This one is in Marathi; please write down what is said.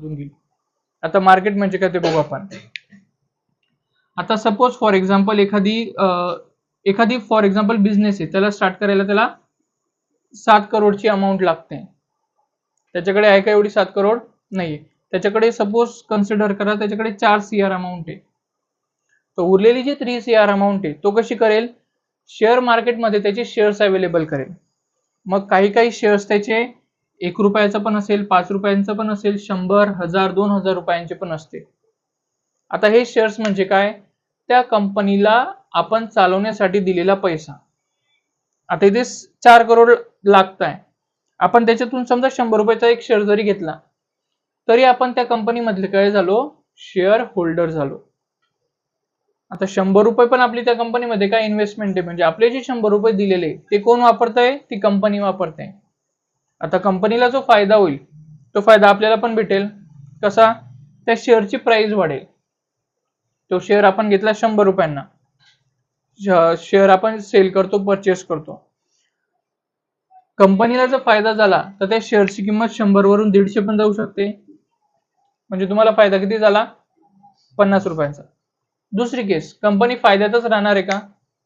मधून गेली आता मार्केट म्हणजे काय ते बघू आपण. आता सपोज फॉर एक्झाम्पल एखादी एखादी फॉर एक्झाम्पल बिझनेस आहे त्याला स्टार्ट करायला त्याला सात करोडची अमाऊंट लागते. त्याच्याकडे आहे का एवढी सात करोड? नाहीये. त्याच्याकडे सपोज कन्सिडर करा त्याच्याकडे चार सी आर अमाऊंट आहे. तर उरलेली जी थ्री सी आर अमाऊंट आहे तो कशी करेल? शेअर मार्केटमध्ये त्याचे शेअर्स अवेलेबल करेल. मग काही काही शेअर्स त्याचे एक रुपयाचं पण असेल पाच रुपयांचं पण असेल शंभर हजार दोन हजार रुपयांचे पण असते. आता हे शेअर्स म्हणजे काय? त्या कंपनीला आपण चालवण्यासाठी दिलेला पैसा. आता इथे चार करोड लागत आहे आपण त्याच्यातून समजा शंभर रुपयाचा एक शेअर जरी घेतला तरी आपण त्या कंपनीमधले काय झालो? शेअर होल्डर झालो. आता शंभर रुपये पण आपली त्या कंपनीमध्ये काय इन्व्हेस्टमेंट आहे? म्हणजे आपले जे शंभर रुपये दिलेले ते कोण वापरतंय? ती कंपनी वापरते आता कंपनीला जो फायदा होईल तो फायदा आपल्याला पण भेटेल. कसा? त्या शेअरची प्राइस वाढेल. तो शेअर आपण घेतला शंभर रुपयांना. शेअर आपण सेल करतो परचेस करतो. कंपनीला जर फायदा झाला तर त्या शेअरची किंमत शंभर वरून दीडशे पण जाऊ शकते. म्हणजे तुम्हाला फायदा किती झाला? पन्नास रुपयांचा. दुसरी केस कंपनी फायद्यातच राहणार आहे का?